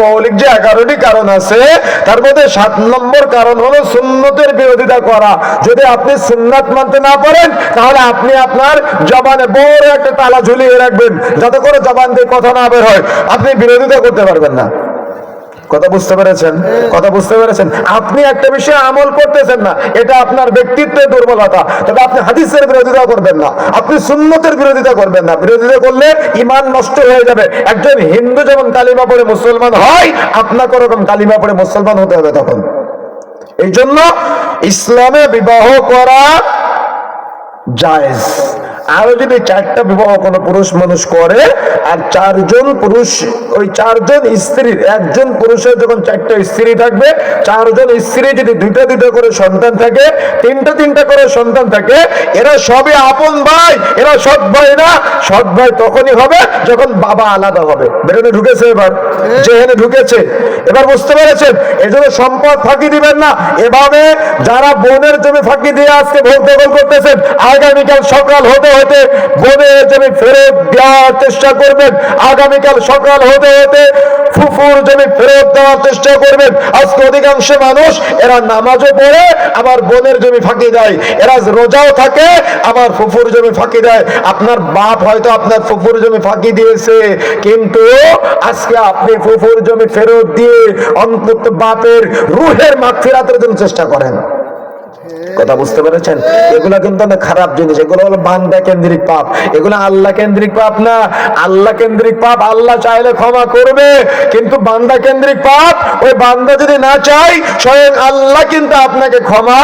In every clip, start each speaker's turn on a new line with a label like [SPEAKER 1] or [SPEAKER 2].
[SPEAKER 1] মৌলিক যে এগারোটি কারণ আছে, তার মধ্যে সাত নম্বর কারণ হলো সুন্নতের বিরোধিতা করা। যদি আপনি সুন্নাত মানতে না পারেন, তাহলে আপনি আপনার জবানে বড় একটা তালা ঝুলিয়ে রাখবেন, যাতে করে জবান দিয়ে কথা না বের হয়। আপনি বিরোধিতা করতে পারবেন না। কথা বুঝতে পেরেছেন? কথা বুঝতে পেরেছেন? আপনি একটা বিষয়ে আমল করতেছেন না, এটা আপনার ব্যক্তিত্বের দুর্বলতা। তবে আপনি হাদিসের বিরোধিতা করবেন না, আপনি সুন্নতের বিরোধিতা করবেন না। বিরোধিতা করলে ইমান নষ্ট হয়ে যাবে। একজন হিন্দু যেমন কালিমা পড়ে মুসলমান হয়, আপনাকে ওরকম কালিমা পড়ে মুসলমান হতে হবে তখন। এই জন্য ইসলামে বিবাহ করা জায়েজ। আরও যদি চারটা বিবাহ কোনো পুরুষ মানুষ করে, আর চারজন পুরুষ, ওই চারজন স্ত্রীর একজন পুরুষের যখন চারটা স্ত্রী থাকবে, চারজন স্ত্রী যদি দুইটা দুইটা করে সন্তান থাকে, তিনটা তিনটা করে সন্তান থাকে, এরা সবই আপন ভাই, এরা সৎ ভাই না। সৎ ভাই তখনই হবে যখন বাবা আলাদা হবে। বেরোনে ঢুকেছে এবার, যেখানে ঢুকেছে। এবার বুঝতে পেরেছেন? এজন্য সম্পদ ফাঁকি দিবেন না। এভাবে যারা বোনের জমি ফাঁকি দিয়ে আজকে ভোট দখল করতেছেন, আগামীকাল সকাল হতে হতে বোনের জমি ফেরত দেওয়ার চেষ্টা করবেন। আগামীকাল সকাল হতে হতে ফুফুর জমি ফেরত দেওয়ার চেষ্টা করবেন। আজকে অধিকাংশ মানুষ, এরা নামাজও পড়ে, আবার বোনের জমি ফাঁকি দেয়। এরা রোজাও থাকে, আবার ফুফুর জমি ফাঁকি দেয়। আপনার বাপ হয়তো আপনার ফুফুর জমি ফাঁকি দিয়েছে, কিন্তু আজকে আপনি ফুফুর জমি ফেরত দিয়ে অন্তত বাপের রুহের মাগফিরাতের জন্য চেষ্টা করেন। কথা বুঝতে পেরেছেন? এগুলা কিন্তু অনেক খারাপ জিনিস। এগুলো হলো বান্দা কেন্দ্রিক পাপ। এগুলো আল্লাহ কেন্দ্রিক পাপ না। আল্লাহ কেন্দ্রিক পাপ আল্লাহ চাইলে ক্ষমা করবে। কিন্তু বান্দা কেন্দ্রিক পাপ, ওই বান্দা যদি না চাই স্বয়ং আল্লাহ কিন্তু আপনাকে ক্ষমা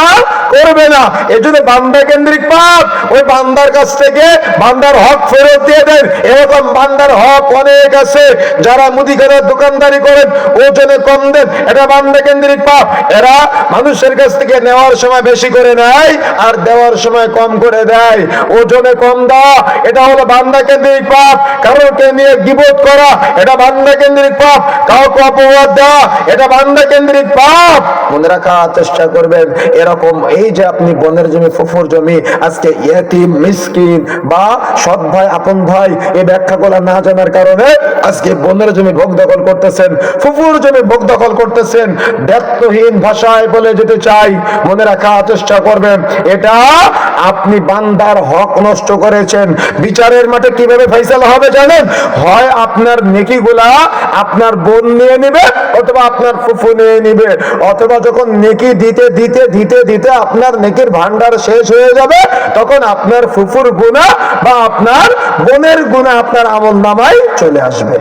[SPEAKER 1] করবে না। এই জন্য বান্দা কেন্দ্রিক পাপ, ওই বান্দার কাছ থেকে বান্দার হক ফেরত দিয়ে দেন। এরকম বান্দার হক অনেক আছে। যারা মুদিখানার দোকানদারি করেন, ওজনে কম দেন। এটা বান্দা কেন্দ্রিক পাপ। এরা মানুষের কাছ থেকে নেওয়ার সময় বেশি করে নেয় আর দেওয়ার সময় কম করে দেয়। ওজনে কম দেওয়া এটা হলো বান্দা কেন্দ্রিক পাপ। কারোকে নিয়ে গিবোধ করা, এটা বান্দা কেন্দ্রিক পাপ। কাউকে অপবাদ দেওয়া, এটা বান্দা কেন্দ্রিক পাপ। মনে রাখার চেষ্টা করবেন, এরকম এই যে আপনি বনের জমি, ফুফুর জমি, আজকে ইয়াতিম, মিসকিন বা সৎ ভাই, আপন ভাই, এই ব্যাখ্যাগুলো না জানার কারণে আজকে বনের জমি ভোগ দখল করতেছেন, ফুফুর জমি ভোগ দখল করতেছেন। ব্যর্থহীন ভাষায় বলে যেতে চাই, মনে রাখার চেষ্টা করবেন। এটা আপনি বান্দার হক নষ্ট করেছেন। বিচারের মাঠে কীভাবে ফেসলা হবে জানেন? হয় আপনার নেকিগুলা আপনার বোন নিয়ে নেবে অথবা আপনার ফুফু নিয়ে নেবে। অথবা যখন নেকি দিতে দিতে দিতে দিতে আপনার নেকির ভান্ডার শেষ হয়ে যাবে, তখন আপনার ফুফুর গুণা বা আপনার বোনের গুণা আপনার আমল নামায় চলে আসবে।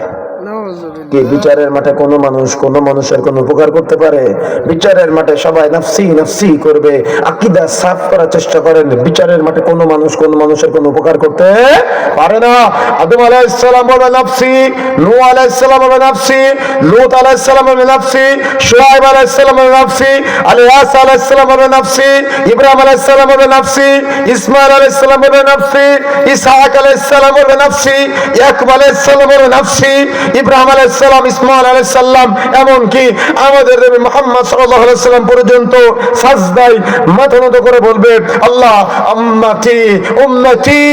[SPEAKER 1] কি বিচারের মাঠে কোনো মানুষ কোনো মানুষের কোনো উপকার করতে পারে? বিচারের মাঠে সবাই নাফসি নাফসি করবে। আকিদা সাফ করার চেষ্টা করেন। বিচারের মাঠে কোনো মানুষ কোনো মানুষের কোনো উপকার করতে পারে না। আদম আলাইহিসসালাম বলে নাফসি, নূহ আলাইহিসসালাম বলে নাফসি, লূত আলাইহিসসালাম বলে নাফসি শুআয়ব আলাইহিসসালাম বলে নাফসি আলিয়াস আলাইহিসসালাম বলে নাফসি, ইব্রাহিম আলাইহিসসালাম বলে নাফসি ইসমাইল আলাইহিসসালাম বলে নাফসি, ইসহাক আলাইহিসসালাম বলে নাফসি, ইয়াকুব আলাইহিসসালাম বলে নাফসি, ইব্রাহিম আলাইহিসসালাম ইসমাইল আলাইহিসসালাম এমনকি আমাদের নবী মুহাম্মদ সাল্লাল্লাহু আলাইহি সাল্লাম পর্যন্ত সাজদায় মাথা নত করে বলবে, আল্লাহ আম্মাতি উম্মতি,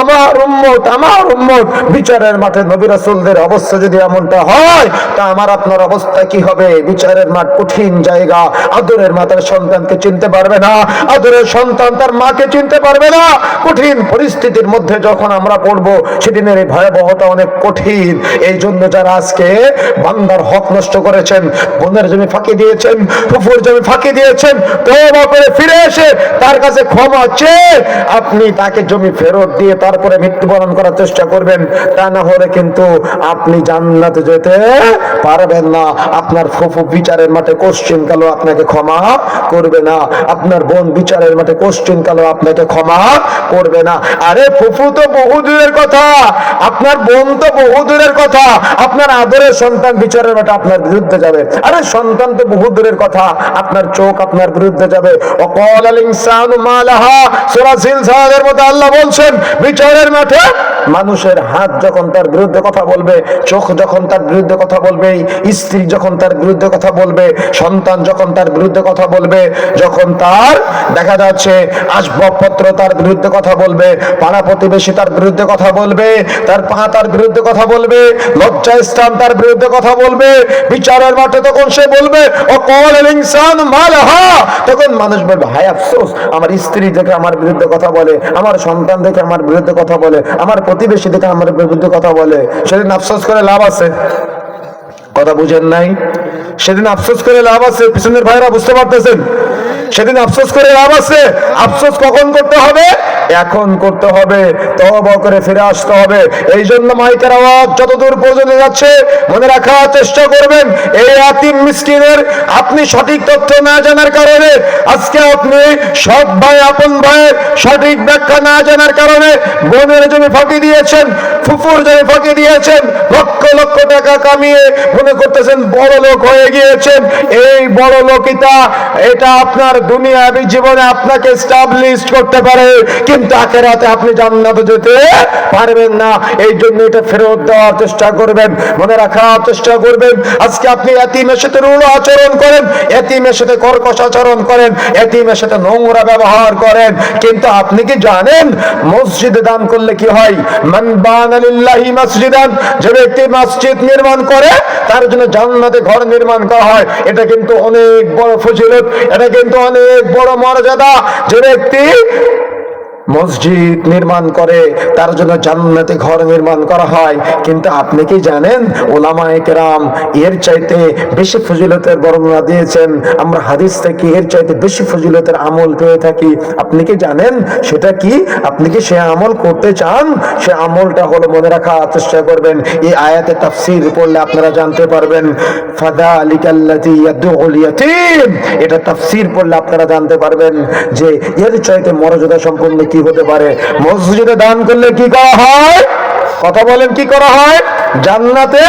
[SPEAKER 1] আমার উম্মত আমার উম্মত, বিচারের মাঠে নবী রাসূলদের অবস্থা যদি এমনটা হয়, তা আমার আপনার অবস্থা কি হবে? বিচারের মাঠ কঠিন জায়গা, আদরের মাতার সন্তানকে চিনতে পারবে না, আদরের সন্তান তার মাকে চিনতে পারবে না, কঠিন পরিস্থিতির মধ্যে যখন আমরা পড়ব, সেদিনের এই ভয়াবহতা অনেক কঠিন। এই জন্য যারা আজকে বান্দার হক নষ্ট করেছেন, বোনের জমি ফাঁকি দিয়েছেন ফুফুর জমি ফাঁকি দিয়েছেন, তওবা করে ফিরে এসে তার কাছে ক্ষমা চেয়ে আপনি তাকে জমি ফেরত দিয়ে তারপরে মৃত্যুবরণ করার চেষ্টা করবেন। তা না হলে কিন্তু আপনি জান্নাতে যেতে পারবেন না। আপনার ফুফু বিচারের মাঠে কোশ্চিন কালো আপনাকে ক্ষমা করবে না। আপনার বোন বিচারের মাঠে কোশ্চিন কালো আপনাকে ক্ষমা করবে না। আরে ফুফু তো বহু দূরের কথা, আপনার বোন তো বহু দূরের কথা, আপনার আদরের সন্তান বিচারের মাঠে আপনার বিরুদ্ধে যাবে। আরে সন্তান তো বহু দূরের কথা, আপনার চোখ আপনার বিরুদ্ধে যাবে। অকল আল ইনসানু মালাহা, সূরা জিলজালের মধ্যে আল্লাহ বলছেন, বিচারের মাঠে মানুষের হাত যখন তার বিরুদ্ধে কথা বলবে, চোখ যখন তার বিরুদ্ধে কথা বলবে, স্ত্রী যখন তার বিরুদ্ধে কথা বলবে, সন্তান যখন তার বিরুদ্ধে কথা বলবে, যখন তার দেখা যাচ্ছে আসবাবপত্র তার বিরুদ্ধে কথা বলবে, পাড়া প্রতিবেশী তার বিরুদ্ধে কথা বলবে, তার পা তার বিরুদ্ধে কথা বলবে লজ্জা স্থান তার বিরুদ্ধে কথা বলবে, বিচারের মাঠে তখন সে বলবে, ও কল ইনসান মালহা। তখন মানুষ বলবে, হায় আফসোস, আমার স্ত্রী দেখে আমার বিরুদ্ধে কথা বলে, আমার সন্তান দেখে আমার বিরুদ্ধে কথা বলে, আমার প্রতিবেশী দেখে আমার বিরুদ্ধে কথা বলে। সেদিন আফসোস করে লাভ আছে। কথা বুঝেন নাই? সেদিন আফসোস করে লাভ আছে, পিছনের ভাইরা বুঝতে পারতেছেন। সেদিন আফসোস করে লাভ আছে, আফসোস কখন করতে হবে? এখন করতে হবে তবা করে ফিরে আসতে হবে। এই জন্য মাইকের আওয়াজ যতদূর পর্যন্ত যাচ্ছে, মনে রাখার চেষ্টা করবেন, এই আতিম মিসকিনের আপনি সঠিক তথ্য না জানার কারণে, আজকে আপনি সৎ ভাই, আপন ভাইয়ের সঠিক ব্যাখ্যা না জানার কারণে বোনের জমি ফাঁকি দিয়েছেন, ফুফুর জমি ফাঁকি দিয়েছেন, লক্ষ লক্ষ টাকা কামিয়ে মনে করতেছেন বড় লোক হয়ে গিয়েছেন। এই বড় লোকিতা এটা আপনার দুনিয়াবী জীবনে আপনাকে স্টাবলিশ করতে পারে, কিন্তু আখেরাতে আপনি জান্নাতে যেতে পারবেন না। এই জন্য এটা ফেরত দেওয়ার চেষ্টা করবেন, মনে রাখার চেষ্টা করবেন। আজকে আপনি এতিমের সাথে রুড় আচরণ করেন, এতিমের সাথে কর্কশ আচরণ করেন, এতিমের সাথে নোংরা ব্যবহার করেন। কিন্তু আপনি কি জানেন, মসজিদে দান করলে কি হয়? মান বানা লিল্লাহি মসজিদান, যে ব্যক্তি মসজিদ নির্মাণ করে, তার জন্য জান্নাতে ঘর নির্মাণ করা হয়, এটা কিন্তু অনেক বড় ফজিলত, এটা কিন্তু অনেক বড় মর্যাদা। যে ব্যক্তি মসজিদ নির্মাণ করে, তার জন্য জান্নাতে ঘর নির্মাণ করা হয়। কিন্তু আপনি কি জানেন, ওলামায়ে কেরাম এর চাইতে বেশি ফজিলতের বর্ণনা দিয়েছেন? আমরা হাদিস থেকে এর চাইতে বেশি ফজিলতের আমল পেয়ে থাকি। আপনি কি জানেন, সেটা কি? আপনি কি সে আমল করতে চান? সে আমলটা হলো মনে রাখা চেষ্টা করবেন। এই আয়াতে তাফসির পড়লে আপনারা জানতে পারবেন ফাদা আলিকাল্লাতি ইয়াদুল ইয়াতীম। এটা তাফসির পড়লে আপনারা জানতে পারবেন যে এর চাইতে মর্যাদা সম্পন্ন কি হতে পারে? মসজিদে দান করলে কি করা হয়? কথা বলেন কি করা হয়? জান্নাতে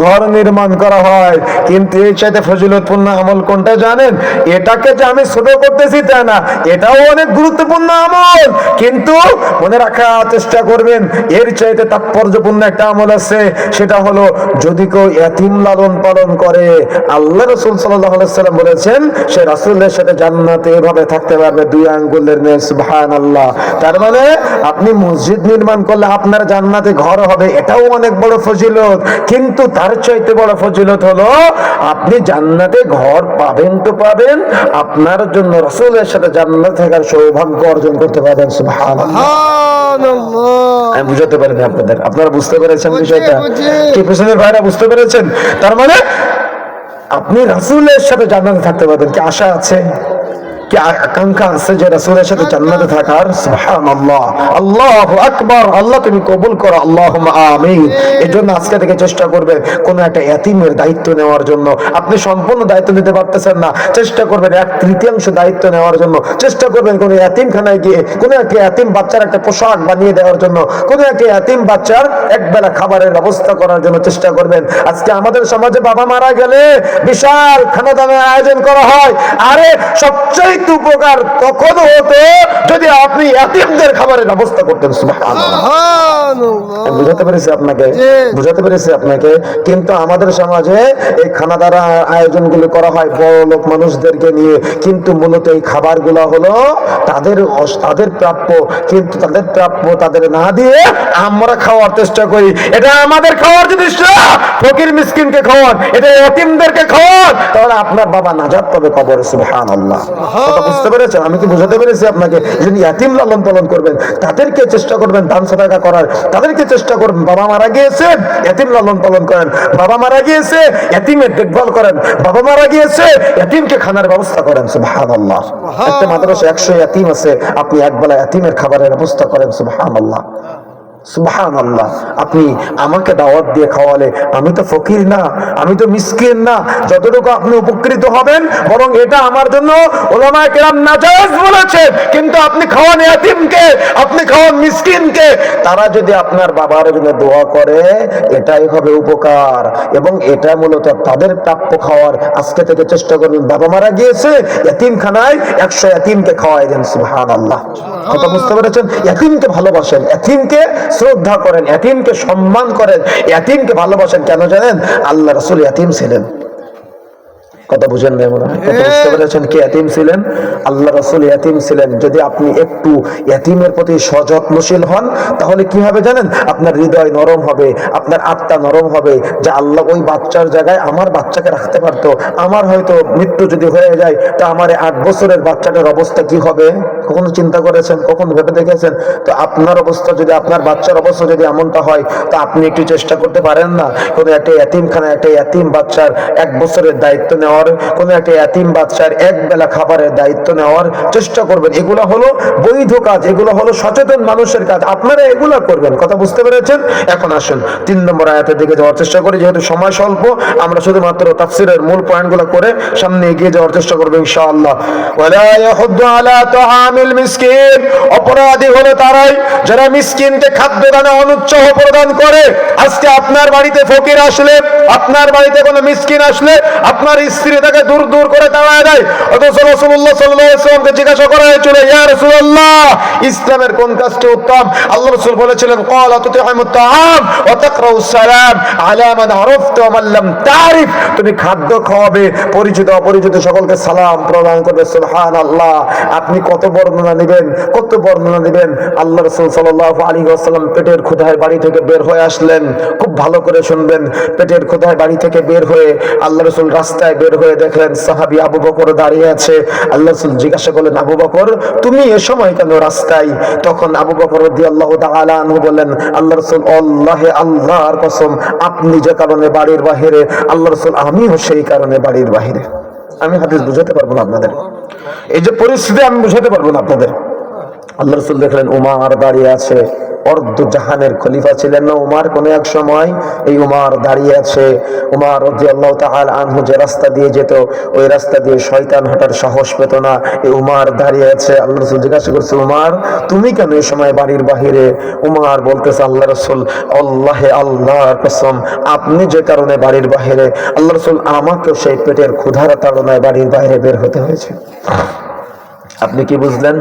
[SPEAKER 1] ঘর নির্মাণ করা হয়। কিন্তু এই চাইতে ফজিলতপূর্ণ আমল কোনটা জানেন? এটাকে যে আমি ছোট করতেছি তা না, এটাও অনেক গুরুত্বপূর্ণ আমল। কিন্তু মনে রাখার চেষ্টা করবেন, এর চাইতে তাৎপর্যপূর্ণ একটা আমল আছে, সেটা হলো যদি কেউ এতিম লালন পালন করে, আল্লাহ রসুল সাল্লাম বলেছেন, সে রাসুলের সাথে জান্নাতে এভাবে থাকতে পারবে দুই আঙ্গুলের মেয়ে সুবহান আল্লাহ তার মানে আপনি মসজিদ নির্মাণ করলে আপনার জান্নাতে ঘর হবে, এটাও অনেক বড় ফজিলত। কিন্তু তার চাইতে বড় ফজিলত হলো আপনি জান্নাতে ঘর পাবেন তো পাবেন আপনার জন্য রসুলের সাথে জান্নাত থাকার সৌভাগ্য অর্জন করতে পারবেন আমি বুঝাতে পারিনি আপনাদের আপনারা বুঝতে পেরেছেন বিষয়টা? কি পেছনের ভাইরা বুঝতে পেরেছেন? তার মানে আপনি রাসূলের সাথে জান্নাতে থাকতে পারবেন কি আশা আছে? পোশাক বানিয়ে দেওয়ার জন্য। কোন একটা এতিম বাচ্চার একবেলা খাবারের ব্যবস্থা করার জন্য চেষ্টা করবেন। আজকে আমাদের সমাজে বাবা মারা গেলে বিশাল খানাদানের আয়োজন করা হয়। আরে, সবচেয়ে উপকার তখন হতো যদি আপনি এতিমদের খাবারের ব্যবস্থা করতেন বুঝাতে পেরেছি আপনাকে বুঝাতে পেরেছি আপনাকে কিন্তু আমাদের সমাজে এই খানা দ্বারা আয়োজনগুলো করা হয় বড় লোক মানুষদেরকে নিয়ে কিন্তু মূলত এই খাবারগুলো হলো তাদের তাদের প্রাপ্য কিন্তু তাদের প্রাপ্য তাদের না দিয়ে আমরা খাওয়ার চেষ্টা করি। এটা আমাদের খাওয়ার জিনিস না ফকির মিসকিনকে খাওয়ান এটা এতিমদেরকে খাওয়ান তাহলে আপনার বাবা নাজাত পাবে কবর সুবহান আল্লাহ কথা বুঝতে পেরেছেন? আমি কি বুঝাতে পেরেছি আপনাকে? এতিম লালন পালন করবেন তাদেরকে চেষ্টা করবেন দান সাদাকা করার। তাদেরকে চেষ্টা করবেন বাবা মারা গিয়েছে এতিম লালন পালন করেন। বাবা মারা গিয়েছে এতিমের দেখভাল করেন। বাবা মারা গিয়েছে এতিমকে খানার ব্যবস্থা করেন সুবহান আল্লাহ একটা মাদ্রাসা একশো এতিম আছে আপনি একবেলা এতিমের খাবারের ব্যবস্থা করেন সুবহান আল্লাহ আপনি আমাকে দাওয়াত দিয়ে খাওয়ালে আমি তো ফকির না, আমি তো মিসকিন না, যতটুকু আপনি উপকৃত হবেন, বরং এটা আমার জন্য ওলামায়ে কেরাম নাজায়েজ বলেছেন। কিন্তু আপনি খাওয়ান এতিমকে আপনি খাওয়ান মিসকিনকে। তারা যদি আপনার বাবার জন্য দোয়া করে, এটাই হবে উপকার। এবং এটা মূলত তাদের প্রাপ্য খাওয়ার, আজকে থেকে চেষ্টা করবেন বাবা মারা গিয়েছে এতিমখানায় একশো এতিমকে খাওয়াই দেন সুবহান কথা বুঝতে পেরেছেন? এতিমকে ভালোবাসেন। এতিমকে শ্রদ্ধা করেন এতিমকে সম্মান করেন এতিমকে ভালোবাসেন কেন জানেন? আল্লাহ রসুল এতিম ছিলেন। কথা বুঝেন না মনে হয়? কথা বুঝতে পেরেছেন কি এতিম ছিলেন? আল্লাহ রসুল এতিম ছিলেন। যদি আপনি একটু এতিমের প্রতি সযত্নশীল হন, তাহলে কি হবে জানেন? আপনার হৃদয় নরম হবে, আপনার আত্মা নরম হবে, যে আল্লাহ ওই বাচ্চার জায়গায় আমার বাচ্চাকে রাখতে পারতো। আমার হয়তো মৃত্যু যদি হয়ে যায়, তা আমার আট বছরের বাচ্চাটার অবস্থা কি হবে? কখনো চিন্তা করেছেন? কখনো ভেবে দেখেছেন? তো আপনার অবস্থা যদি, আপনার বাচ্চার অবস্থা যদি এমনটা হয়, তো আপনি একটু চেষ্টা করতে পারেন না? কোনো একটা এতিমখানা একটা এতিম বাচ্চার এক বছরের দায়িত্ব নেওয়ার, কোনো একটা এতিম বাচ্চার এক বেলা খাবারের দায়িত্ব নেওয়ার চেষ্টা করবেন। এগুলো হলো বৈধ কাজ, এগুলো হলো সচেতন মানুষের কাজ। আপনারা এগুলো করবেন। কথা বুঝতে পেরেছেন? এখন আসুন। তিন নম্বর আয়াতের দিকে যাওয়ার চেষ্টা করি, যেহেতু সময় স্বল্প, আমরা শুধুমাত্র তাফসিরের মূল পয়েন্টগুলো করে সামনে এগিয়ে যাওয়ার চেষ্টা করব ইনশাআল্লাহ। অপরাধী হলো তারাই যারা মিসকিনকে খাদ্য দানে অনুৎসাহ প্রদান করে, আজকে আপনার বাড়িতে ফকির আসলে, আপনার বাড়িতে কোনো মিসকিন আসলে, আপনার স্ত্রী তাকে দূর দূর করে তাড়ায় দেয়। অথচ রাসূলুল্লাহ সাল্লাল্লাহু জিজ্ঞাসা করা হয়েছিল রাসূলুল্লাহ, ইসলামের কোন কাজটি উত্তম? আল্লাহ রাসূল বলেছিলেন, ক্বালা তুতিমুত তাআম ওয়া তাকরাউ সালাম আলা মান আরাফতা ওয়া তারিফ। তুমি খাদ্য খাওয়াবে, পরিচিত অপরিচিত সকলকে সালাম প্রদান করবে, সুবহানাল্লাহ। আপনি কত বর্ণনা নেবেন কত বর্ণনা নেবেন আল্লাহ রাসূল সাল্লাল্লাহু আলাইহি ওয়াসাল্লাম পেটের ক্ষুধায় বাড়ি থেকে বের হয়ে আসলেন। খুব ভালো করে শুনবেন, পেটের ক্ষুধায় বাড়ি থেকে বের হয়ে আল্লাহ রাসূল রাস্তায় বের হয়ে দেখলেন সাহাবী আবু বকর দাঁড়িয়ে আছে। আল্লাহ জিজ্ঞাসা করলেন, আবু বকর, তুমি এ সময় কেন রাস্তায়? তখন আবু বকর আনহু বললেন, আল্লাহ রাসূল, আল্লাহে আল্লাহর কসম, আপনি যে কারণে বাড়ির বাহিরে, আল্লাহ রাসূল, আমিও সেই কারণে বাড়ির বাহিরে। আমি হাদিস বুঝাতে পারব না আপনাদের। এই যে পরিস্থিতি আমি বুঝাতে পারব না আপনাদের। আল্লাহ রসুল দেখলেন, উমার দাঁড়িয়ে আছে। অর্ধ জাহানের খলিফা ছিলেন না উমার কোন এক সময়। এই উমার দাঁড়িয়ে আছে। উমার আল্লাহ তাহাল আনহু যে রাস্তা দিয়ে যেত, ওই রাস্তা দিয়ে শয়তান হাঁটার সাহস পেত না। এই উমার দাঁড়িয়ে আছে। আল্লাহ রসুল জিজ্ঞাসা করছে, উমার, তুমি কেন এই সময় বাড়ির বাহিরে? উমার বলতেছে আল্লাহ রসুল, আল্লাহে আল্লাহর কসম, আপনি যে কারণে বাড়ির বাহিরে আল্লাহ রসুল আমাকেও সেই পেটের ক্ষুধার তাড়নায় বাড়ির বাইরে বের হতে হয়েছে। আপনি কি বুঝলেন?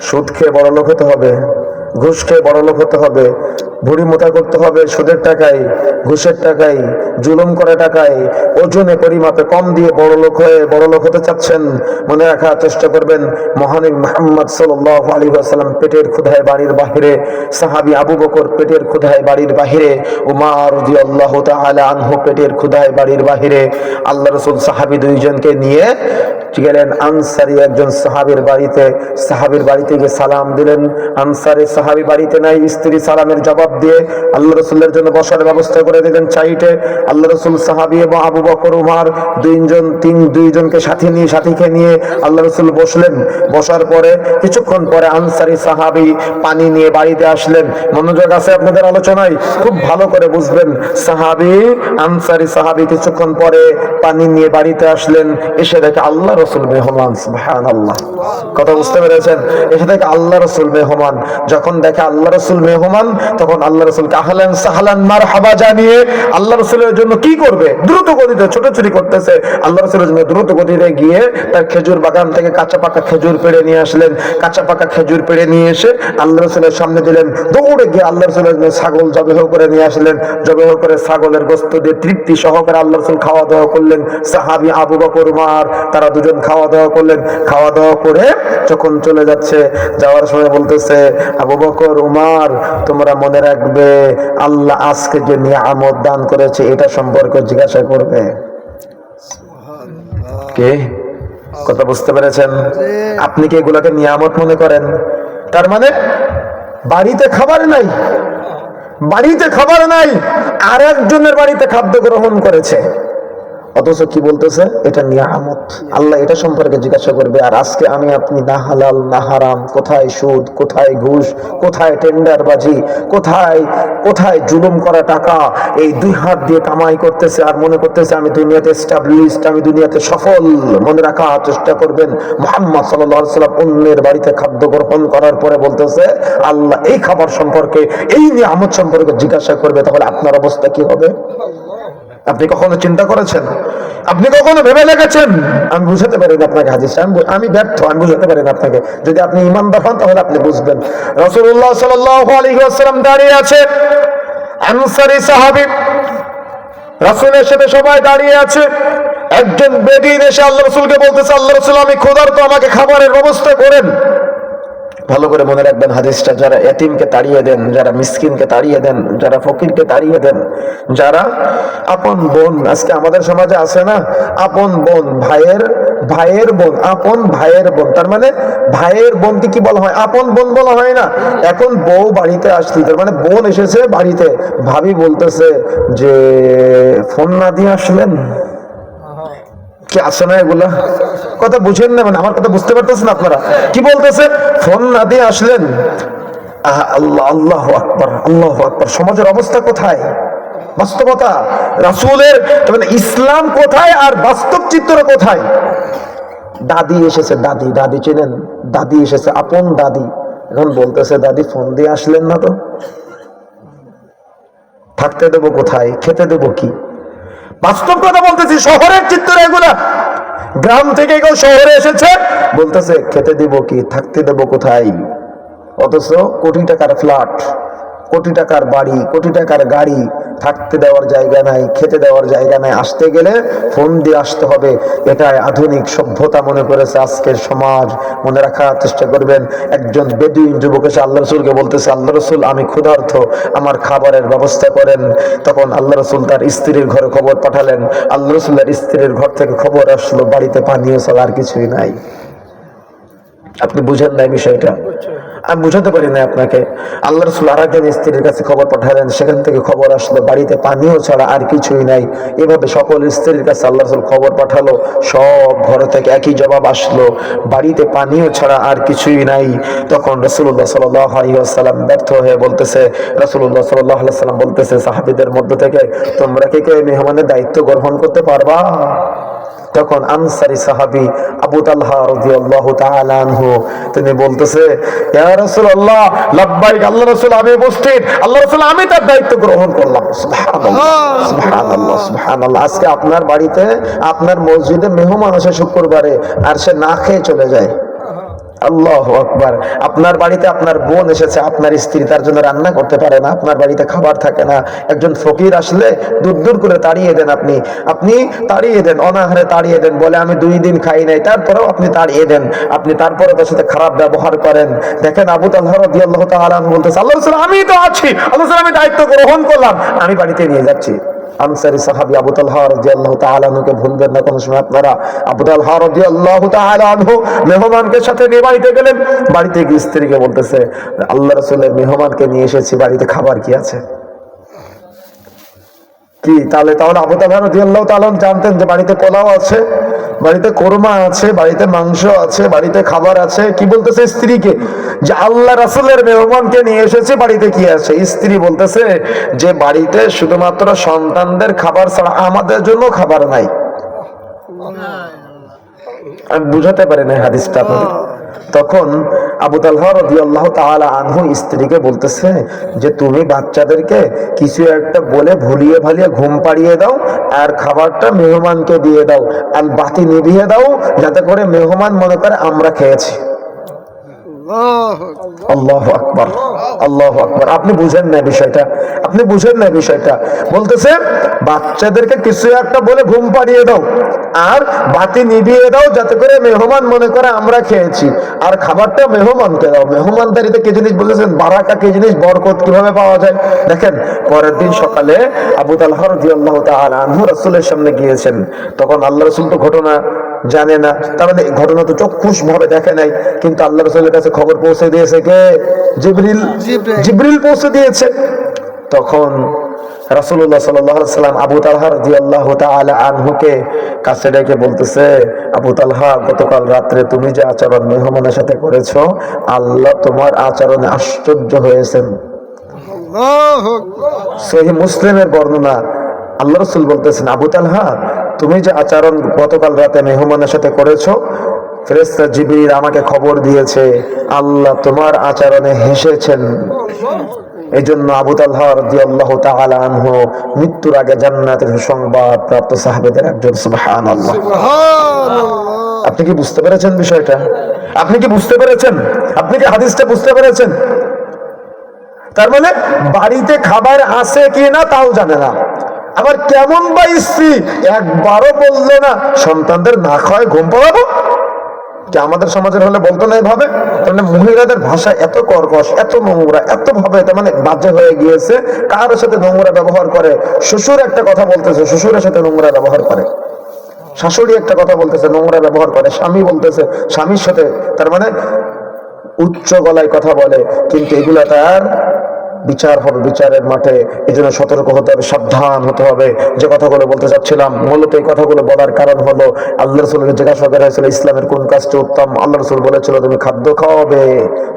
[SPEAKER 1] সুদ খেয়ে বড় লোক হতে হবে। ঘুষ খেয়ে বড়লোক হতে হবে। ভুড়ি মোটা করতে হবে, সুদের টাকায়, ঘুষের টাকায়, জুলুম করে টাকায়, ওজনে পরিমাপে কম দিয়ে বড় লোক হয়ে বড় লোক হতে চাচ্ছেন, মনে রাখার চেষ্টা করবেন। মহানবী মোহাম্মদ সাল্লাহ আলী আসালাম পেটের ক্ষুধায় বাড়ির বাহিরে, সাহাবি আবু বকর পেটের ক্ষুধায় বাড়ির বাহিরে, উমার রদি আল্লাহ তাআলা আনহু পেটের ক্ষুধায় বাড়ির বাহিরে, আল্লাহ রসুল সাহাবি দুইজনকে নিয়ে গেলেন আনসারি একজন সাহাবির বাড়িতে। সাহাবির বাড়িতে গিয়ে সালাম দিলেন। আনসারি সাহাবি বাড়িতে নাই, স্ত্রী সালামের জবাব দিয়ে আল্লাহ রসুলের জন্য বসার ব্যবস্থা করে দিলেন চাইটে। আল্লাহ রসুল সাহাবি এবং আবু বকর, উমার দুইজন, তিন, দুইজনকে সাথী নিয়ে, সাথীকে নিয়ে আল্লাহ রসুল বসলেন। বসার পরে, কিছুক্ষণ পরে আনসারি সাহাবি পানি নিয়ে বাড়িতে আসলেন। মনোযোগ আছে আপনাদের আলোচনায়? খুব ভালো করে বুঝবেন। সাহাবি, আনসারি সাহাবি কিছুক্ষণ পরে পানি নিয়ে বাড়িতে আসলেন। এসে দেখে আল্লাহ রসুল মেহমান আল্লাহ কথা বুঝতে পেরেছেন? এসে দেখে আল্লাহ রসুল মেহমান। যখন দেখে আল্লাহ রসুল মেহমান, তখন আল্লাহ রসুল কাহলান সাহলান মার হাবা জানিয়ে আল্লাহ রসুলের জন্য কি করবে? দ্রুত গতিতে, ছোটাছুটি করতেছে। আল্লাহ রসুলের জন্য দ্রুত গতিতে গিয়ে তার খেজুর বাগান থেকে কাঁচা পাকা খেজুর পেড়ে নিয়ে আসলেন। কাঁচা পাকা খেজুর পেড়ে নিয়ে এসে আল্লাহ রসুলের সামনে দিলেন। দৌড়ে গিয়ে আল্লাহ রসুলের জন্য ছাগল জবেহ করে নিয়ে আসলেন। জবেহ করে ছাগলের গোস্ত দিয়ে তৃপ্তি সহকারে আল্লাহ রসুল খাওয়া দাওয়া করলেন। সাহাবি আবু বকর, উমার, তারা দুজন খাওয়া দাওয়া করলেন। খাওয়া দাওয়া করে যখন চলে যাচ্ছে, যাওয়ার সময় বলতেছে, আবু বকর, উমার, তোমরা মনে রাখবে। আল্লাহ আজকে যে নিয়ামত দান করেছে এটা সম্পর্কে জিজ্ঞাসা করবে। কে? কথা বুঝতে পেরেছেন? আপনি কি এগুলোকে নিয়ামত মনে করেন? তার মানে বাড়িতে খাবার নাই। বাড়িতে খাবার নাই। আর একজনের বাড়িতে খাদ্য গ্রহণ করেছে। অথচ কি বলতেছে? এটা নিয়ামত। আল্লাহ এটা সম্পর্কে জিজ্ঞাসা করবে, আর আজকে আমি আপনি না হালাল, না হারাম, কোথায় সুদ, কোথায় ঘুষ, কোথায় টেন্ডারবাজি, কোথায় কোথায় জুলুম করা টাকা, এই দুই হাত দিয়ে কামাই করতেছে আর মনে করতেছে আমি দুনিয়াতে এস্টাবলিশড আমি দুনিয়াতে সফল। মনে রাখার চেষ্টা করবেন। মোহাম্মদ সাল্লাহ সাল্লাম অন্যের বাড়িতে খাদ্য গ্রহণ করার পরে বলতেছে, আল্লাহ এই খাবার সম্পর্কে, এই নিয়ামত সম্পর্কে জিজ্ঞাসা করবে, তাহলে আপনার অবস্থা কি হবে? আপনি কখনো চিন্তা করেছেন? আপনি কখনো ভেবে লেগেছেন আমি বুঝাতে পারি না আপনাকে হাজির আমি আমি ব্যর্থ, আমি বুঝাতে পারি না আপনাকে। যদি আপনি ইমানদার হন তাহলে আপনি বুঝবেন। রসুল্লাহ সাল্লাহ আলী দাঁড়িয়ে আছে। আনসারি সাহাবি রাসুলের সাথে সবাই দাঁড়িয়ে আছে। একজন বেদিন এসে আল্লাহ রসুলকে বলতেছে, আল্লাহ রসুল, আমি ক্ষুধার্ত, আমাকে খাবারের ব্যবস্থা করেন। ভালো করে মনে রাখবেন, হাদিসটা যারা এতিমকে তাড়িয়ে দেন, যারা মিসকিনকে তাড়িয়ে দেন, যারা ফকিরকে তাড়িয়ে দেন, যারা আপন বোন, আজকে আমাদের সমাজে আছে না, আপন বোন, ভাইয়ের ভাইয়ের বোন, আপন ভাইয়ের বোন, তার মানে ভাইয়ের বোনকে কি বলা হয়? আপন বোন বলা হয় না। এখন বউ বাড়িতে আসছে, তার মানে বোন এসেছে বাড়িতে। ভাবি বলতেছে যে, ফোন না দিয়ে আসলেন? কি আছে না এগুলা? কথা বুঝেন না মানে আমার কথা বুঝতে পারতেছেন আপনারা? কি বলতেছে? ফোন না দিয়ে আসলেন? আল্লাহ আল্লাহ আকবর আল্লাহ আকবর। সমাজের অবস্থা কোথায়? বাস্তবতা? রাসূলের মানে ইসলাম কোথায় আর বাস্তব চিত্র কোথায়? দাদি এসেছে, দাদি দাদি চেনেন? দাদি এসেছে, আপন দাদি। এখন বলতেছে, দাদি, ফোন দিয়ে আসলেন না তো? থাকতে দেবো কোথায়? খেতে দেবো কি? বাস্তব কথা বলতেছি, শহরের চিত্র এগুলা। গ্রাম থেকে কেউ শহরে এসেছে, বলতেছে, খেতে দিব কি? থাকতে দেব কোথায়? অথচ কোটি টাকার ফ্ল্যাট কোটি টাকার বাড়ি, কোটি টাকার গাড়ি থাকতে দেওয়ার জায়গা নাই, খেতে দেওয়ার জায়গা নাই। আসতে গেলে ফোন দিয়ে আসতে হবে। এটাই আধুনিক সভ্যতা মনে করেছে আজকের সমাজ। মনে রাখার চেষ্টা করবেন, একজন বেদুইন যুবক এসে আল্লাহ রসুলকে বলতেছে, আল্লাহ রসুল, আমি ক্ষুধার্থ আমার খাবারের ব্যবস্থা করেন। তখন আল্লাহ রসুল তার স্ত্রীর ঘরে খবর পাঠালেন। আল্লাহ রসুলের স্ত্রীর ঘর থেকে খবর আসলো, বাড়িতে পানীয় ছাড়া আর কিছুই নাই। আপনি বুঝেন নাই বিষয়টা? আমি বুঝাতে পারি না আপনাকে। আল্লাহ রসুল আর একজন স্ত্রীর কাছে খবর পাঠালেন, সেখান থেকে খবর আসলো, বাড়িতে পানিও ছাড়া আর কিছুই নাই। এভাবে সকল স্ত্রীর কাছে আল্লাহ রসুল খবর পাঠালো, সব ঘর থেকে একই জবাব আসলো, বাড়িতে পানিও ছাড়া আর কিছুই নাই। তখন রসুল্লাহ সাল্লাহ আলিয়াল্লাম ব্যর্থ হয়ে বলতেছে রসুল্লাহ সাল্লাহ সাল্লাম বলতেছে, সাহাবিদের মধ্য থেকে তোমরা কি কেউ মেহমানের দায়িত্ব গ্রহণ করতে পারবা? তখন আনসারি সাহাবি আবু তালহা রাদিয়াল্লাহু তাআলা আনহু, তিনি বলতেছে, ইয়া রাসূলুল্লাহ, লাব্বাইক, আল্লাহ রাসূল, আমি উপস্থিত। আল্লাহ রাসূল, আমি তার দায়িত্ব গ্রহণ করলাম। সুবহানাল্লাহ সুবহানাল্লাহ আজকে আপনার বাড়িতে, আপনার মসজিদে মেহমান আসে শুক্রবারে, আর সে না খেয়ে চলে যায়। আল্লাহ আকবার। আপনার বাড়িতে আপনার বোন এসেছে, আপনার স্ত্রী তার জন্য রান্না করতে পারে না, আপনার বাড়িতে খাবার থাকে না। একজন ফকির আসলে দূর দূর করে তাড়িয়ে দেন আপনি। আপনি তাড়িয়ে দেন, অনাহারে তাড়িয়ে দেন, বলে আমি দুই দিন খাই নাই, তারপরেও আপনি তাড়িয়ে দেন। আপনি তারপরে তার সাথে খারাপ ব্যবহার করেন। দেখেন আবু তাল্লাহ বলতেছে আল্লাহ আমি তো আছি। আল্লাহ আমি দায়িত্ব গ্রহণ করলাম। আমি বাড়িতে নিয়ে যাচ্ছি। আনসারি সাহাবি আবু তালহা তাআলা আনহুকে ভুলবেন না, কোনো সময় আপনারা আবু তালহা তাআলা আনহু মেহমানকে সাথে নিয়ে বাড়িতে গেলেন। বাড়িতে গিয়ে স্ত্রীকে বলতেছে, আল্লাহ রাসূলের মেহমানকে নিয়ে এসেছি, বাড়িতে খাবার কি আছে? কি তাহলে তাহলে আবু তালহা রাদিয়াল্লাহু তাআলা জানতেন যে বাড়িতে পোলাও আছে বাড়িতে কোরমা আছে বাড়িতে মাংস আছে বাড়িতে খাবার আছে। কি বলতেছে স্ত্রীকে? যে আল্লাহ রাসূলের মেহমানকে নিয়ে এসেছে বাড়িতে কি আছে? স্ত্রী বলতেছে যে বাড়িতে শুধুমাত্র সন্তানদের খাবার ছাড়া আমাদের জন্য খাবার নাই। আমি বুঝাতে পারি না হাদিসটা আপনাদের। তখন আবু তালহা আল্লাহ তাআলা আনহু স্ত্রীকে বলতেছে যে, তুমি বাচ্চাদেরকে কিছু একটা বলে ভুলিয়ে ভালিয়ে ঘুম পাড়িয়ে দাও আর খাবারটা মেহমানকে দিয়ে দাও, আর বাতি নিভিয়ে দাও, যাতে করে মেহমান মনে করে আমরা খেয়েছি। আল্লাহ আল্লাহ বাচ্চাদেরকে কিছু একটা বলে ঘুম পাড়িয়ে দাও, আর বাতি নিভিয়ে দাও যাতে করে মেহমান মনে করে আমরা খেয়েছি। আর খাবারটা মেহমানকে দাও। মেহমানদারিতে কি জিনিস বলেছেন? বারাকা কি জিনিস? বরকত কীভাবে পাওয়া যায়? দেখেন, পরের দিন সকালে আবু তালহা রাদিয়াল্লাহু তাআলা আনহু রাসূলের সামনে গিয়েছেন। তখন আল্লাহ রাসূল তো ঘটনা জানে না। তার মানে ঘটনা তো চক্ষুষ ভাবে দেখে নাই কিন্তু আল্লাহ রসুলের কাছে খবর পৌঁছে দিয়েছে কে? জিবরিল। জিবরিল পৌঁছে দিয়েছে। তখন রাসূলুল্লাহ সাল্লাম আবু তালহা রাদিয়াল্লাহু তাআলা আনহুকে কাছে ডেকে বলতেছে আবু তালহা গতকাল রাত্রে তুমি যে আচরণ মেহমানের সাথে করেছ আল্লাহ তোমার আচরণে আশ্চর্য হয়েছেন। সহি মুসলিমের বর্ণনা আল্লাহ রসুল বলতেছেন আবু তালহা তুমি যে আচরণ গতকাল রাতে মেহমানের সাথে করেছ ফেরেস্তা জিবির আমাকে খবর দিয়েছে আল্লাহ তোমার আচরণে হেসেছেন। এই জন্য আবু তালহা রাদিয়াল্লাহু তাআলা আনহু মৃত্যুর আগে জান্নাতের সুসংবাদ প্রাপ্ত সাহাবেদের একজন সুবহানাল্লাহ। আপনি কি বুঝতে পেরেছেন বিষয়টা? আপনি কি বুঝতে পেরেছেন? আপনি কি হাদিসটা বুঝতে পেরেছেন? তার মানে বাড়িতে খাবার আছে কি না তাও জানে না। আবার কেমন বা স্ত্রী? একবারও বলল না, সন্তানদের না খাওয়ায় ঘুম পড়াবো? কি আমাদের সমাজের হলে বলতো না এভাবে? তার মানে মহিলাদের ভাষা এত কর্কশ, এত নোংরা, এত ভাবে মানে বাজে হয়ে গিয়েছে, কার সাথে নোংরা ব্যবহার করে? শ্বশুর একটা কথা বলতেছে, শ্বশুরের সাথে নোংরা ব্যবহার করে। শাশুড়ি একটা কথা বলতেছে, নোংরা ব্যবহার করে। স্বামী বলতেছে, স্বামীর সাথে তার মানে উচ্চ গলায় কথা বলে, কিন্তু এগুলা তার বিচার হবে বিচারের মাঠে। এই জন্য সতর্ক হতে হবে, সাবধান হতে হবে। যে কথাগুলো বলতে চাচ্ছিলাম, মূলত এই কথাগুলো বলার কারণ হলো, আল্লাহ রসুলকে জিজ্ঞাসা করা হয়েছিল, ইসলামের কোন কাজটি উত্তম? আল্লাহ রসুল বলেছিল, তুমি খাদ্য খাওয়াবে,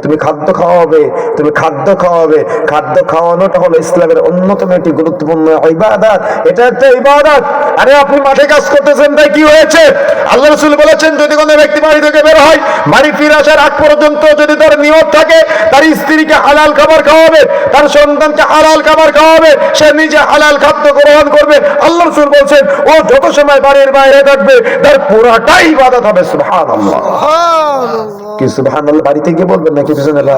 [SPEAKER 1] তুমি খাদ্য খাওয়াবে, তুমি খাদ্য খাওয়াবে। খাদ্য খাওয়ানোটা হলো ইসলামের অন্যতম একটি গুরুত্বপূর্ণ ইবাদত। এটা একটা ইবাদত। আরে আপনি মাঠে কাজ করতেছেন, তাই কি হয়েছে? আল্লাহ রসুল বলেছেন, যদি কোনো ব্যক্তি বাড়ি থেকে বের হয়, বাড়ি ফিরে আসার আগ পর্যন্ত যদি তার নিয়ত থাকে, তার স্ত্রীকে হালাল খাবার খাওয়াবে তার সন্তানকে হালাল খাবার খাওয়াবে, সে নিজে হালাল খাদ্য গ্রহণ করবে। আল্লাহ রসুল বলছেন, ও যত সময় বাড়ির বাইরে থাকবে, তার পুরাটাই বাধা হবে সুহান আল্লাহ কি সুবহান আল্লাহ বাড়িতে গিয়ে বলবেন নাকি
[SPEAKER 2] সুবহানাল্লাহ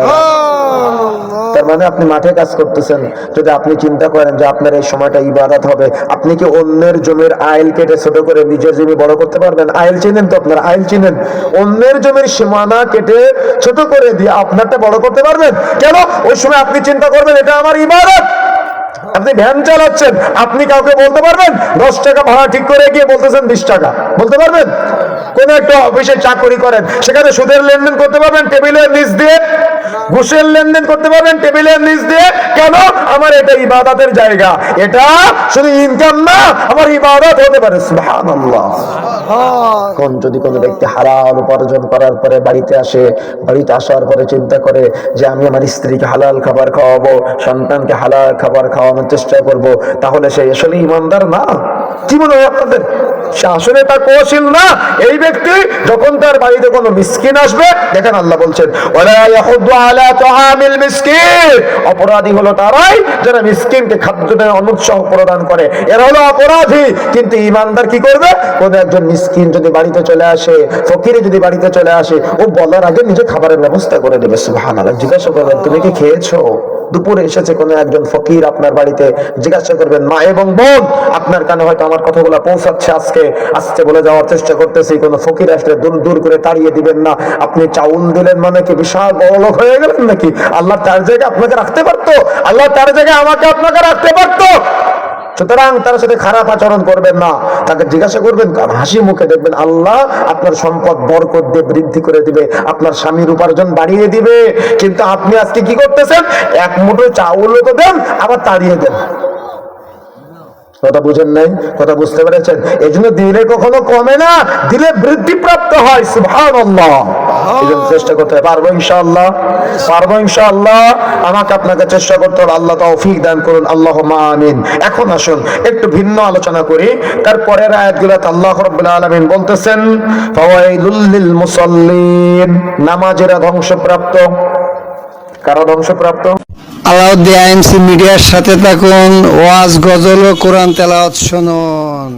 [SPEAKER 1] তার মানে আপনি মাঠে কাজ করতেছেন। যদি আপনি চিন্তা করেন যে আপনার এই সময়টা ইবাদত হবে আপনি কি অন্যের জমির আইল কেটে ছোট করে নিজের জমি বড় করতে পারবেন? আইল চিনেন তো আপনার? আইল চিনেন। অন্যের জমির সীমানা কেটে ছোট করে দিয়ে আপনারটা বড় করতে পারবেন? কেন? ওই সময় আপনি চিন্তা করবেন এটা আমার ইবাদত। আপনি ভ্যান চালাচ্ছেন আপনি কাউকে বলতে পারবেন দশ টাকা ভাড়া ঠিক করে গিয়ে বলতেছেন বিশ টাকা। বলতে পারবেন? কোন একটা অফিসে চাকরি করেন সেখানে সুদের লেনদেন করতে পারবেন টেবিলের নিচ দিয়ে। ঘুষের লেনদেন করতে পারবেন টেবিলের নিচ দিয়ে। কেন? আমার এটা ইবাদতের জায়গা। এটা শুধু ইনকাম না আমার ইবাদত হতে পারে সুবহানাল্লাহ। কোন যদি কোনো ব্যক্তি হালাল উপার্জন করার পরে বাড়িতে আসে বাড়িতে আসার পরে চিন্তা করে যে আমি আমার স্ত্রীকে হালাল খাবার খাওয়াবো সন্তানকে হালাল খাবার খাওয়ানোর চেষ্টা করব তাহলে সে আসলে ইমানদার না? কি মনে হয় আপনাদের? সে তার কৌশল না। এই ব্যক্তি যখন তার বাড়িতে কোনো মিসকিন আসবে, দেখেন আল্লাহ বলছেন অপরাধী হলো তারাই যারা মিসকিনকে খাদ্য দেয় অনুৎসাহ প্রদান করে। এরা হলো অপরাধী। কিন্তু ইমানদার কি করবে? কোন একজন মিসকিন যদি বাড়িতে চলে আসে, ফকিরে যদি বাড়িতে চলে আসে, ও বলার আগে নিজে খাবারের ব্যবস্থা করে দেবে, সুবহানাল্লাহ। জিজ্ঞাসা করবেন, তুমি কি খেয়েছো? দুপুরে এসেছে কোনো একজন ফকির আপনার বাড়িতে, জিজ্ঞাসা করবেন, মা এবং বোন? আপনার কানে হয়তো আমার কথাগুলো পৌঁছাচ্ছে আজকে আসতে বলে যাওয়ার চেষ্টা করতেছি। কোনো ফকির আসলে দূর দূর করে তাড়িয়ে দিবেন না। আপনি চাউল দিলেন মানে কি বিশাল বড় লোক হয়ে গেলেন নাকি? আল্লাহ তার জায়গায় আপনাকে রাখতে পারতো। আল্লাহ তার জায়গায় আমাকে আপনাকে রাখতে পারতো। সুতরাং তার সাথে খারাপ আচরণ করবেন না। তাকে জিজ্ঞাসা করবেন হাসি মুখে দেখবেন, আল্লাহ আপনার সম্পদ বরকত দিয়ে বৃদ্ধি করে দিবে, আপনার স্বামীর উপার্জন বাড়িয়ে দিবে। কিন্তু আপনি আজকে কি করতেছেন? এক মুঠো চাউলও তো দেন, আবার তাড়িয়ে দেন। কথা বুঝেন নাই? কথা বুঝতে পেরেছেন? এই জন্য দিলে কখনো কমে না দিলে বৃদ্ধি প্রাপ্ত হয় সুভান চেষ্টা করতে হবে। পারব ইনশাআল্লাহ? পারব ইনশাআল্লাহ? আমাকে আপনাকে চেষ্টা করতে হবে। আল্লাহ তৌফিক দান করুন। আল্লাহ আমিন। এখন আসুন একটু ভিন্ন আলোচনা করি। তারপরের আয়াতগুলোতে আল্লাহ রাব্বুল আলামিন বলতেছেন ফাওয়াইলুল লিল মুসাল্লিন নামাজেরা ধ্বংসপ্রাপ্ত কারা ধ্বংসপ্রাপ্ত
[SPEAKER 2] আলাউদ্দিন আইএমসি মিডিয়ার সাথে থাকুন ওয়াজ গজল ও কোরআন তেলাওয়াত শুনুন।